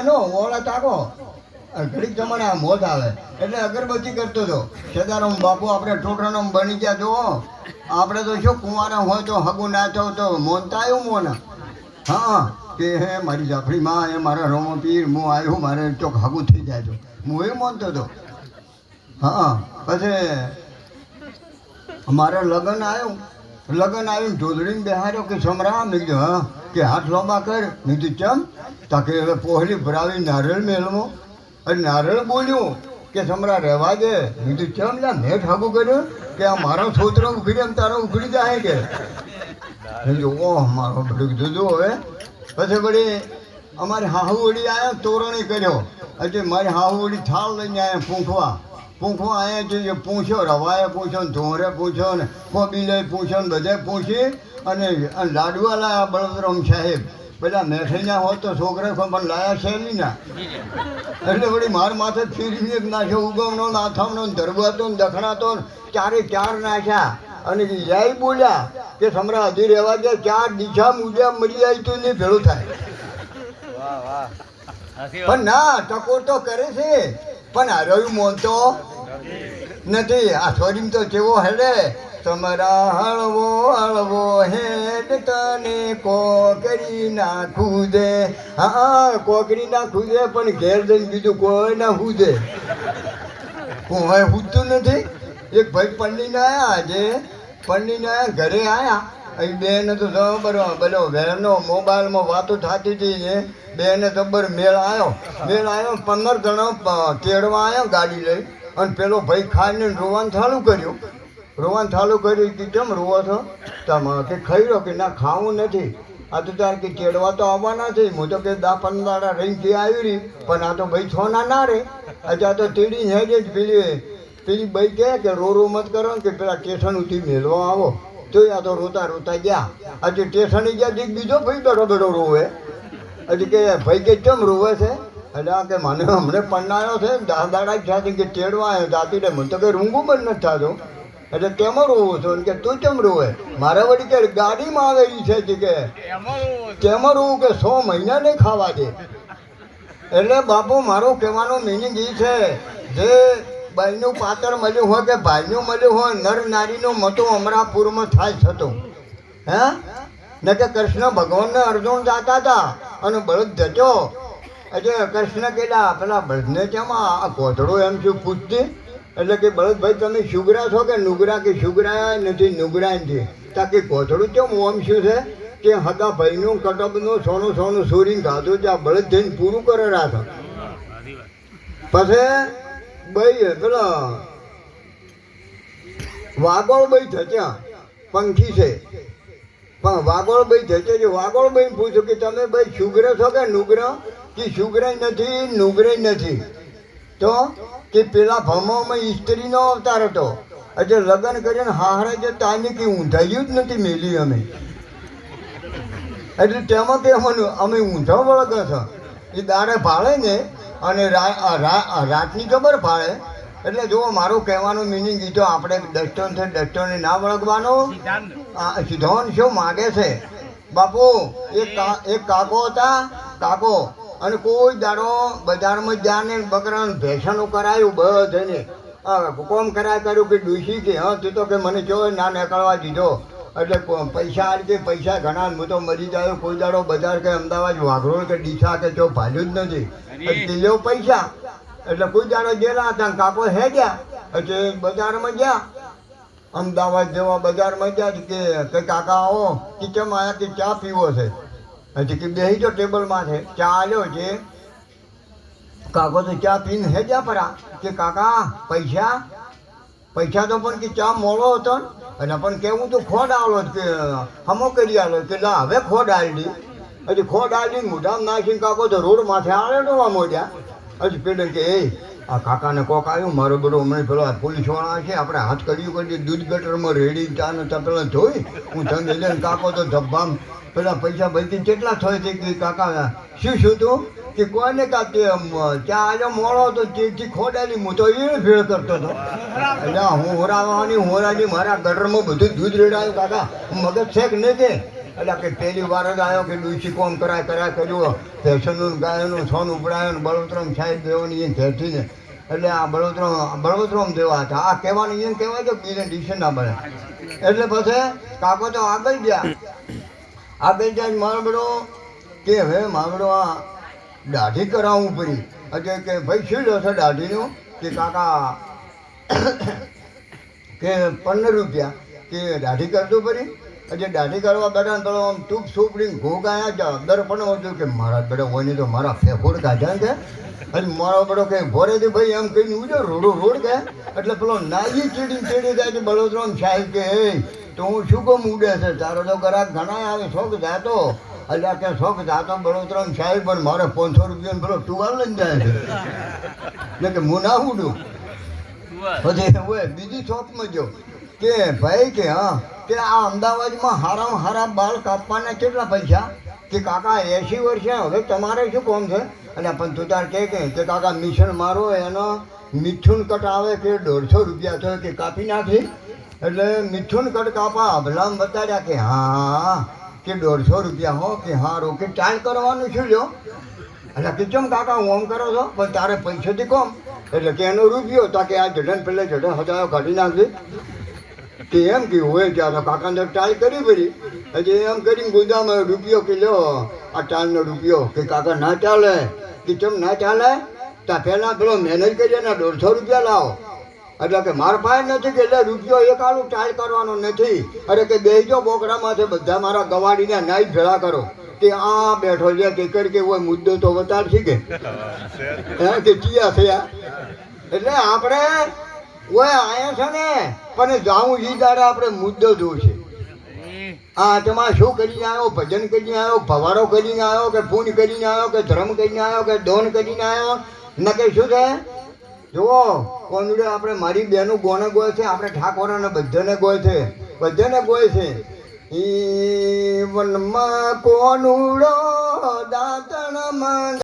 એનો ઓળા તાકો. ઘડીક જમાને મોત આવે. એટલે અગરબત્તી કરતો હતો. સદારામ બાપુ, આપણે ઠોકરાનો બની ગયા જો આપણે તો શું કુંવારા હોય તો હગું ના થયો તો મોનતા આવ્યું મોને. હા, કે હે મારી જાફડીમાં એ મારા રમો પીર હું આવ્યું મારે ચોક હગું થઈ જાય તો. હું એ મોનતો હતો હા, પછી મારે લગ્ન આવ્યું લગ્ન આવ્યું ઢોલડીને બેહાર્યો કે સમરા મેં હા. કે હાથ લાંબા કર. મેં ચમ? તાકે હવે પોહલી ભરાવી નારિયેળ મેળવો. અને નારિયેળ બોલ્યું કે, સમરા, રહેવા દે. મેં કીધું, ચમ? લા, મેં ઠાકું કર્યું કે આ મારો છોતરો ઉખડી એમ તારો ઉખડી જાય કે? કીધું, ઓહ, મારો બધું કીધું હવે. પછી વળી અમારી હાહુ વળી આવ્યા તોરણી કર્યો. એટલે મારી હાહુ વળી થાળ લઈને આવ્યા પૂંખવા પૂંખવા આવ્યા છે પૂછ્યો રવાએ પૂછ્યો ને ધોરે પૂછ્યો ને કોબીલે પૂછ્યો ને બધે પૂછી અને લાડવા લાયા બળદરામ સાહેબ બધા મેઠૈયા હોત તો છોકરા પણ લાયા શેરીના એટલે વળી માર માથે ફીરીને એક નાખ્યો ઉગમનો નાથમનો ને ધરબાતો ને દખણાતો ને ચારે ચાર નાખ્યા. અને જાય બોલ્યા કે સમરા હજી રહેવા દે ચાર દીછા મુજબ મરી જાય તો નહીં ભેળું થાય. પણ ના ટકોર તો કરે છે. પણ આ રહ્યું મોન તો નથી. આ છોડીને તો જેવો હેડે? તમારા હળવો હળવો હેડ તને કોકરી નાખું દે. હા કોકરી નાખું દે, પણ ઘેર જઈને બીજું કોઈ નાખું દે. હું હવે પૂછતું નથી. એક ભાઈ પંડીને આવ્યા આજે. પંડીને આવ્યા ઘરે આવ્યા અહીં બેન તો બરો પેલો વહેનો મોબાઈલમાં વાતો થતી હતી બેને જબર મેળ આવ્યો મેળ આવ્યો પંદર જણા કેળવા આવ્યો ગાડી લઈ. અને પેલો ભાઈ ખાઈને રોવાનું ચાલુ કર્યું. રોવાનું ચાલુ કર્યું કે કેમ રોવો છો? તમે કે ખાઈ રહ્યો કે ના, ખાવું નથી. આ તો તાર કે ચેડવા તો આવવાના છે. હું તો કે દા પંદર રહીને જે આવી રહી. પણ આ તો ભાઈ છોના ના રે. અચ્છા તો તેડી હે જ પેલી પેલી ભાઈ કહે કે રો રો મત કરો કે પેલા સ્ટેશન ઉઠી મેળવા આવો. આ તો રોતા રોતા ગયા. આજે સ્ટેશને ગયા બીજો ભાઈ તો બેઠો રોવે. હજી કે ભાઈ કે કેમ રોવે છે? એટલે આ કે મને હમણે પન્નાયો છે દા દાડા થયા છે કે ચેડવા આવ્યો જાતી ને મને તો કે રૂંગું બંધ નથી થતો. એટલે કેમ રોવો છું? કે તું કેમ રોવે? મારે વળી કે ગાડીમાં આવેલી છે કે. કેમ રોવું કે સો મહિના નહીં ખાવા દે? એટલે બાપુ, મારું કહેવાનો મિનિંગ એ છે, જે બહેનું પાત્ર મળ્યું હોય કે ભાઈનું મળ્યું હોય, નર નારીનું મતો અમરાપુરમાં થાય થતું. હે? ને કે કૃષ્ણ ભગવાનને અર્જુન જાતા હતા. અને બળદ જતો એટલે કૃષ્ણ કહેલા, પેલા બળદને ચમાં આ આ કોથળો એમ શું પૂછતી. એટલે કે બળદભાઈ તમે શુગરા છો કે નુગરા? કે શુગરા નથી નુગરા નથી. તા કે કોથળું કેમ ઓમ શું છે? કે હતા ભાઈનું કટબનું સોનું સોનું, સોરીને ગાધું ત્યાં બળદ જઈને પૂરું કરે રાખો પછી ભાઈ પેલો વાગોળ ભાઈ થચ્યા પંખી છે. પણ વાગોળ ભાઈ થચે છે વાગોળ ભાઈ પૂછ્યું કે તમે ભાઈ શુગ્ર છો કે નુગ્ર? કે શુગ્ર નથી, નુગ્ર નથી. તો કે પેલા ભમોમાં સ્ત્રીનો અવતાર હતો. એટલે લગ્ન કરીને હારે જે તાની કે ઊંધાયું જ નથી મેલી અમે. એટલે તેમાં કે અમે ઊંધો વળગે છે. એ દાડે ભાળે ને, અને રાતની ખબર ભાળે એટલે જુઓ મારું કહેવાનું મિનિંગ કીધો આપણે ડસ્ટોન છે ડસ્ટોને ના વળગવાનો. સિદ્ધોન સિદ્ધાંત શું માગે છે? બાપુ એક એક કાકો હતા કાકો અને કોઈ દાડો બજારમાં જાને બકરાનું ભેસણું કરાયું બધાને. કોમ કરાય કર્યું કે ડૂસી કે હા તું તો કે મને જો ના નીકળવા દીધો. એટલે પૈસા આ રીતે પૈસા ઘણા હું તો મરી જાય કોઈ દાડો બજાર કે અમદાવાદ વાઘરોળ કે ડીસા કે જો ભાલ્યું જ નથી. પૈસા. એટલે કોઈ દાડો ગયેલા હતા કાકો હે ગયા. એટલે બજારમાં ગયા. અમદાવાદ જેવા બજારમાં ગયા કે કાકા આવો, કે કેમ આયા કે ચા પીવો છે? હજી કે બેસી જો ટેબલમાં છે. ચા આવ્યો છે. કાકો તો ચા પીને હે ગયા પરા. કે, કાકા, પૈસા? પૈસા તો પણ કે ચા મોડો હતો અને પણ કેવું તો ખોડ આલો કે, હમો કરી આવ્યો કે ના હવે ખોડ આલી હજી ખોડ આવી મોઢામાં નાખીને કાકો તો રોડ માથે આવેલો મોડ્યા હજી પેલે કે, એ, આ કાકાને કોક આવ્યું, મારો બધો હમણાં પેલો પોલીસવાળા છે, આપણે હાથ કર્યું કરી દૂધ ગટરમાં રેડી ચા ને પેલા ધોઈ, હું તમે લઈને કાકો તો ધબ્બામ, પેલા પૈસા બધી કેટલા થાય છે કે કાકા? શું શું તું? કે કોઈને કાતે ચા આજે મોડો હતો તેથી ખોડાલી હું તો એ ભેળ કરતો હતો. એટલે હું હોરાવાની હોરાની, મારા ગટરમાં બધું દૂધ રેડાયું, કાકા. મગજ છે કે નહીં કે એટલે કે પહેલી વાર જ આવ્યો કે ડૂસી કોમ કરાય કરાય, કર્યું ફેશનનું ગાયનું, સોનું ઉપડાયું બળોતરમ સાહેબ દેવાની એ ને. એટલે આ બળોતરમ બળોતરમ દેવા હતા. આ કહેવાની એમ કહેવાય કે બીજે ડિસિઝન ના મળે. એટલે પછી કાકો તો આગળ ગયા. આગળ જાય મારબડો કે હવે મારબડો આ દાઢી કરાવવું પડી એટલે કે, ભાઈ, શું છો દાઢીનું? કે, કાકા, કે પંદર રૂપિયા. કે, દાઢી કરતો પડી એટલે દાઢી કરવા બેઠા તો આમ ટૂંક સુપડી ઘોગ જ અંદર પણ હતું કે મારા બેડો હોય તો મારા ફેફોડ કાઢ્યા કે? અને મારો બડો કે ભોરેથી ભાઈ એમ કહીને ઉજો રોડો રોડ કે? એટલે પેલો નાજી ચીડી ચીડી જાય છે બળોદરો સાહેબ કે હે તો હું શું કામ ઉડે છે? તારો તો ઘરાક ઘણા આવે શોખ જાતો. એટલે કે શોખ જાતો બળોદરો સાહેબ પણ મારે પાંચસો રૂપિયાનો પેલો ટુવાલ લઈને જાય છે. એટલે કે હું ના ઉડું. પછી હોય બીજી શોપમાં જો કે ભાઈ કે, હા. કે આ અમદાવાદમાં હારામાં હારા બાલ કાપવાના કેટલા પૈસા? કે કાકા એસી વર્ષે હવે તમારે શું કોમ છે? અને પણ તું તાર કે કે કાકા, મિશન મારો, એનો મિથુન કટ આવે કે દોઢસો રૂપિયા થયો કે કાપી નાખી? એટલે મિથુન કટ કાપા અભલામ બતાડ્યા કે, હા, કે દોઢસો રૂપિયા હો, કે હારું કે ચાલ કરવાનું શું લ્યો? એટલે કે ચમ કાકા, હું આમ કરો છો? પણ તારે પૈસાથી કોમ. એટલે કે એનો રૂપિયો, તા કે આ જડન પેલે જડન હજારો કાઢી નાખજે. કે એમ કહ્યું હોય ત્યારે તો કાકાને ટાલ કરી પડી હજી એમ કરીને ગુદામ રૂપિયો કે લો આ ટાળનો રૂપિયો. કે કાકા ના ચાલે. કે ચમ ના ચાલે? તા પહેલાં પેલો મેનેજ કરીએ ને દોઢસો રૂપિયા લાવો. એટલે કે મારા પાસે નથી કે એટલે રૂપિયો એક આલું ટાળ કરવાનો નથી. અરે કે બેસજો બોકડામાં છે બધા મારા ગવાડીને નાઈ ભેળા કરો. કે આ બેઠો છે કે કર કે હોય મુદ્દો તો વતાડશે કે? હે કે ચિયા થયા. એટલે આપણે ઓય છે ને? પણ જાવું ઈ દાડે આપણે મુદ્દો જોવું છે હા તમારે શું કરીને આવ્યો? ભજન કરીને આવ્યો? ભવારો કરીને આવ્યો? કે પૂન કરીને આવ્યો? કે ધર્મ કરીને આવ્યો? કે દોન કરીને આવ્યો? ન કે શું છે? જુઓ કોનુડે આપણે મારી બેનું ગોને ગોય છે? આપણે ઠાકોરાને બધાને ગોય છે. બધાને ગોય છે. ઈ વનમાં કોનુડો દાંતણ